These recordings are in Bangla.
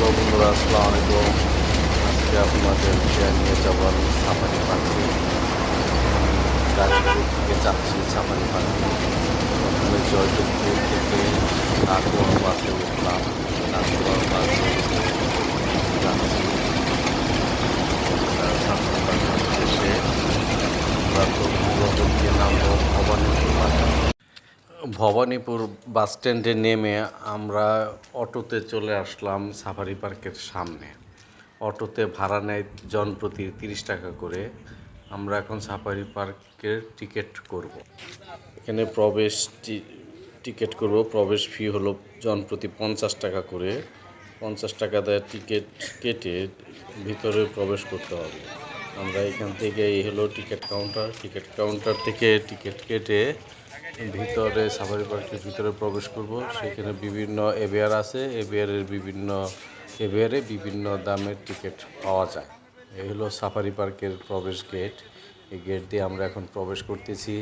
হ্যালো বন্ধুরা আসসালামু আলাইকুম আজকে আপনাদেরকে নিয়ে যাব আমি সাফারি পাখি গাজীপুর থেকে যাচ্ছি সাফারি পাখি প্রথমে জয়দেবপুর থেকে নাগপুর বাসে উঠলাম নাগপুর বাসে যাচ্ছি আহ, সাফারি পার্কের উদ্দেশ্যে আমরা তো মূলত গিয়ে নামবো ভবানীপুর বাজার ভবানীপুর বাস স্ট্যান্ডে নেমে আমরা অটোতে চলে আসলাম সাফারি পার্কের সামনে। অটোতে ভাড়া নেয় জনপ্রতি তিরিশ টাকা করে। আমরা এখন সাফারি পার্কের টিকিট করব। এখানে প্রবেশ টিকিট করব। প্রবেশ ফি হলো জনপ্রতি পঞ্চাশ টাকা করে। পঞ্চাশ টাকা দেয় টিকিট কেটে ভিতরে প্রবেশ করতে হবে। আমরা এখান থেকে এই হলো টিকিট কাউন্টার। টিকিট কাউন্টার থেকে টিকিট কেটে ভিতরে সাফারি পার্কের ভিতরে প্রবেশ করব। সেখানে বিভিন্ন এভিয়ার আছে। এভিয়ারের বিভিন্ন, এভিয়ারে বিভিন্ন দামের টিকিট পাওয়া যায়। এই হলো সাফারি পার্কের প্রবেশ গেট। এই গেট দিয়ে আমরা এখন প্রবেশ করতেছি।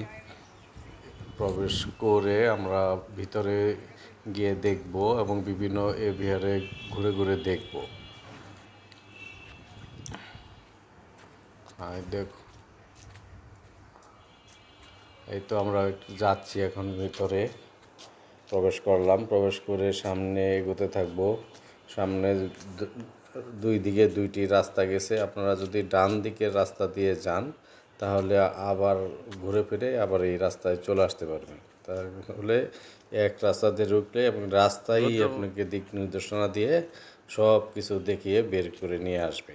প্রবেশ করে আমরা ভিতরে গিয়ে দেখব এবং বিভিন্ন এভিয়ারে ঘুরে ঘুরে দেখব। আর দেখো। এই তো আমরা যাচ্ছি এখন ভিতরে। প্রবেশ করলাম প্রবেশ করে সামনে এগোতে থাকব। সামনে দুই দিকে দুইটি রাস্তা গেছে। আপনারা যদি ডান দিকের রাস্তা দিয়ে যান তাহলে আবার ঘুরে ফিরে আবার এই রাস্তায় চলে আসতে পারবেন। তাহলে এক রাস্তা দিয়ে ঢুকলে এবং রাস্তায় আপনাকে দিক নির্দেশনা দিয়ে সব কিছু দেখিয়ে বের করে নিয়ে আসবে।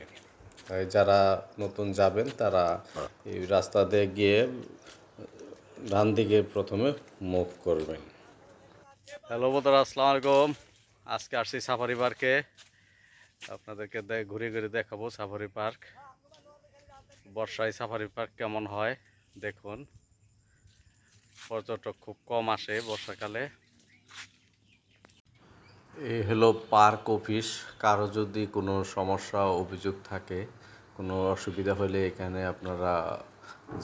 তাই যারা নতুন যাবেন তারা এই রাস্তা দিয়ে গিয়ে ডান দিকে প্রথমে মুভ করবেন হ্যালো বন্ধুরা আসসালামু আলাইকুম। আজকে আসছি সাফারি পার্কে। আপনাদেরকে ঘুরে ঘুরে দেখাবো সাফারি পার্ক। বর্ষায় সাফারি পার্ক কেমন হয় দেখুন। পর্যটক খুব কম আসে বর্ষাকালে। এই হলো পার্ক অফিস। কারও যদি কোনো সমস্যা অভিযোগ থাকে কোনো অসুবিধা হলে এখানে আপনারা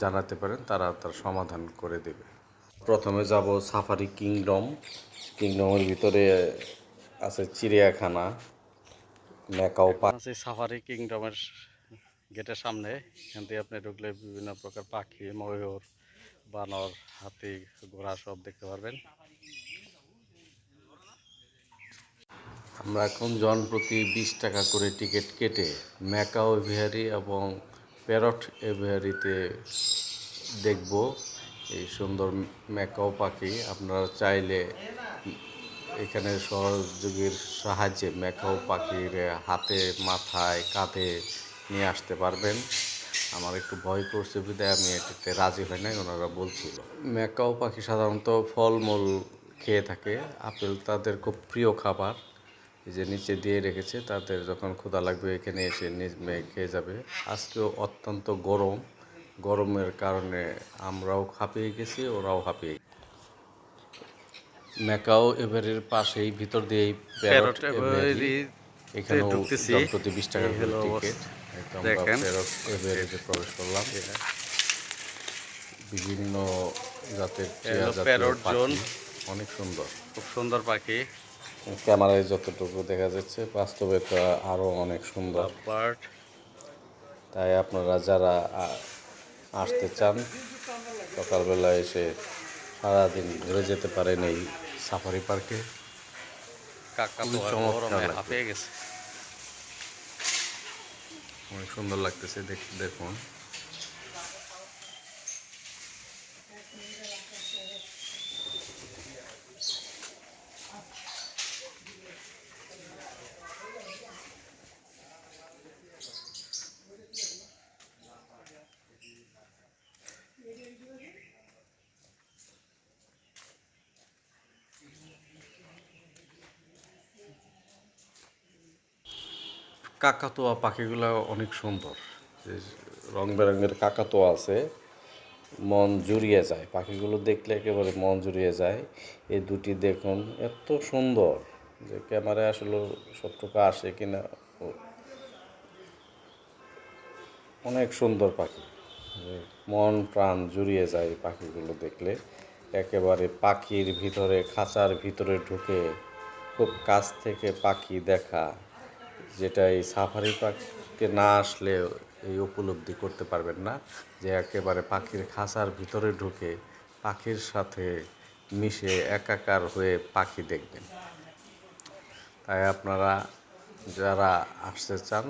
জানাতে পারেন, তারা তার সমাধান করে দেবে। প্রথমে যাব সাফারি কিংডম। কিংডমের ভিতরে আছে চিড়িয়াখানা, ম্যাকাও পার্ক। আছি সাফারি কিংডমের গেটের সামনে। এখান থেকে আপনি ঢুকলে বিভিন্ন প্রকার পাখি, ময়ূর, বানর, হাতি, ঘোড়া সব দেখতে পারবেন। আমরা এখন জন প্রতি বিশ টাকা করে টিকিট কেটে ম্যাকাও এভিয়ারি এবং প্যারট এভিয়ারিতে দেখব। এই সুন্দর ম্যাকাও পাখি, আপনারা চাইলে এখানে সহযোগীর সাহায্যে ম্যাকাও পাখির হাতে, মাথায়, কাঁধে নিয়ে আসতে পারবেন। আমার একটু ভয় করছে, বিদায় আমি এটাতে রাজি হয় নাই, ওনারা বলছিল। ম্যাকাও পাখি সাধারণত ফলমূল খেয়ে থাকে, আপেল তাদের খুব প্রিয় খাবার। এই যে নিচে দিয়ে রেখেছে তাদের যখন ক্ষুধা লাগবে এখানে এসে খেয়ে যাবে। আজকেও অত্যন্ত গরম। গরমের কারণে আমরাও হাঁপিয়ে গেছি ওরাও হাঁপিয়ে গেছে। ম্যাকাও এভারের পাশেই ভিতর প্যারট। জন প্রতি বিশ টাকা টিকিট দেখেন। প্রবেশ করলাম। বিভিন্ন জাতের। অনেক সুন্দর। খুব সুন্দর পাখি। ক্যামেরায় যতটুকু দেখা যাচ্ছে বাস্তবে তা আরও অনেক সুন্দর। তাই আপনারা যারা আসতে চান সকালবেলা এসে সারাদিন ঘুরে যেতে পারেন এই সাফারি পার্কে। অনেক সুন্দর লাগতেছে দেখ- দেখুন। কাকাতোয়া পাখিগুলো অনেক সুন্দর। রং বেরঙের কাকাতোয়া আছে, মন জুড়িয়ে যায়। পাখিগুলো দেখলে একেবারে মন জুড়িয়ে যায়। এই দুটি দেখুন, এত সুন্দর যে ক্যামেরায় আসলে সবটুকু আসে কিনা। অনেক সুন্দর পাখি। মন প্রাণ জুড়িয়ে যায় পাখিগুলো দেখলে। একেবারে পাখির ভিতরে, খাঁচার ভিতরে ঢুকে খুব কাছ থেকে পাখি দেখা। যেটা এই সাফারি পার্কে না আসলে এই উপলব্ধি করতে পারবেন না, যে একেবারে পাখির খাঁচার ভিতরে ঢুকে পাখির সাথে মিশে একাকার হয়ে পাখি দেখবেন। তাই আপনারা যারা আসতে চান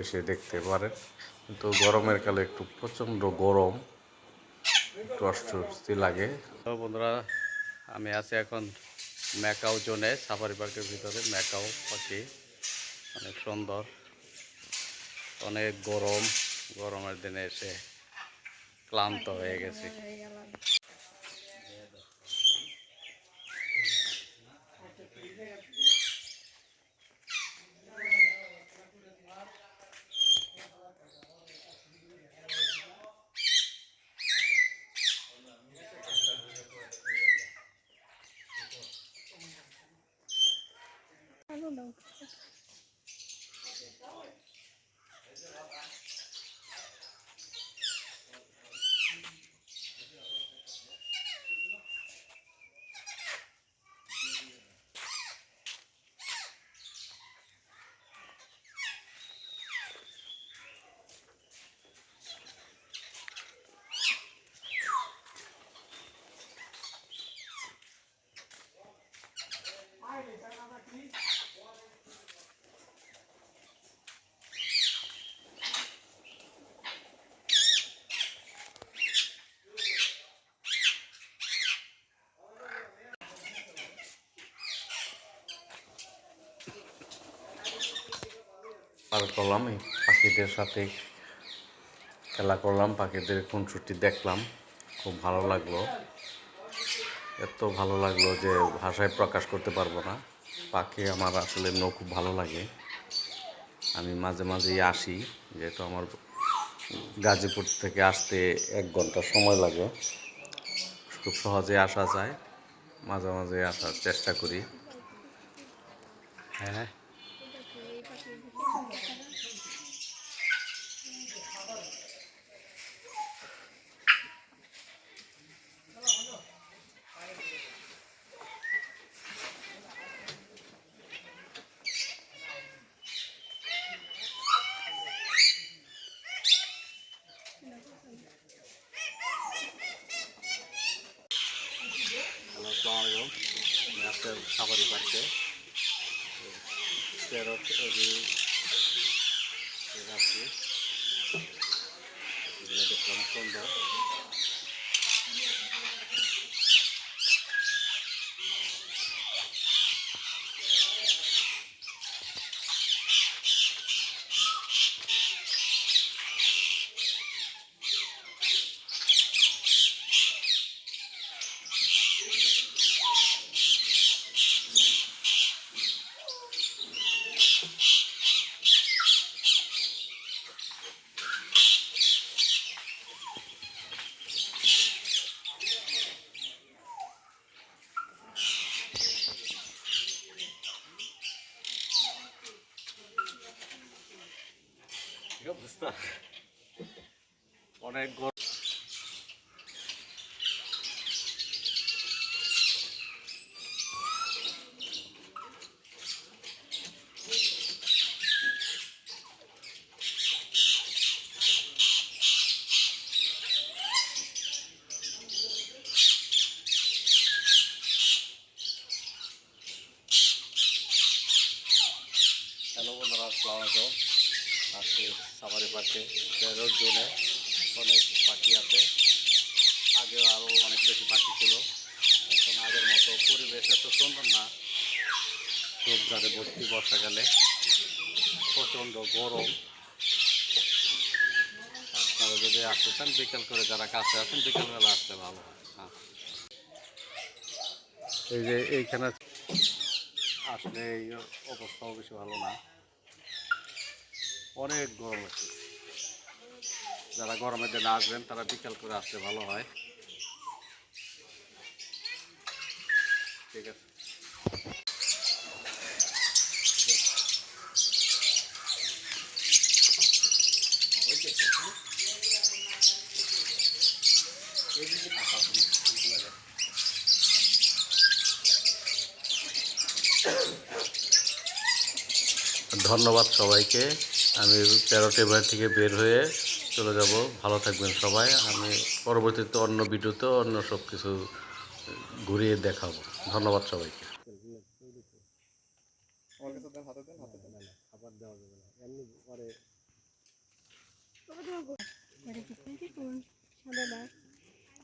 এসে দেখতে পারেন। কিন্তু গরমের কালে একটু প্রচণ্ড গরম, একটু অস্বস্তি লাগে। বন্ধুরা, আমি আছি এখন ম্যাকাও জোনে, সাফারি পার্কের ভিতরে, ম্যাকাও পাখি। অনেক সুন্দর। অনেক গরম। গরমের দিনে এসে ক্লান্ত হয়ে গেছি। I don't know. পার করলাম। এই পাখিদের সাথে খেলা করলাম, পাখিদের খুনসুটি দেখলাম। খুব ভালো লাগল। এত ভালো লাগল যে ভাষায় প্রকাশ করতে পারব না। পাখি আমার আসলে এমনিও খুব ভালো লাগে। আমি মাঝে মাঝেই আসি, যেহেতু আমার গাজীপুর থেকে আসতে এক ঘণ্টা সময় লাগে। খুব সহজে আসা যায়। মাঝে মাঝে আসার চেষ্টা করি। হ্যাঁ হ্যালো আসসালামু আলাইকুম আমি আজকে সাফারি পার্কে তেরো আছি এগুলো দেখতে অনেক সুন্দর কি অবস্থা অনেক গরম হ্যালো বন্ধুরা আসসালামু আলাইকুম আজকে পার্কে তেরো জোনে অনেক পাখি আছে। আগে আরও অনেক বেশি পাখি ছিল। এখন আগের মতো পরিবেশ এত সুন্দর না। যাতে ভর্তি বর্ষাকালে প্রচণ্ড গরম। আপনারা যদি আসতে চান, বিকেল করে যারা কাছে আছেন, বিকেলবেলা আসতে ভালো হয়। হ্যাঁ। এই যে এইখানে আসলে এই অবস্থাও বেশি ভালো না। অনেক গরম আছে যারা গরমের দিনে আসবেন তারা বিকাল করে আসলে ভালো হয়। ঠিক আছে। ধন্যবাদ সবাইকে। আমি তেরো টেবার থেকে বের হয়ে চলে যাব। ভালো থাকবেন সবাই। আমি পরবর্তীতে অন্য ভিডিওতে অন্য সব কিছু ঘুরিয়ে দেখাবো। ধন্যবাদ সবাইকে।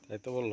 তাই তো বলল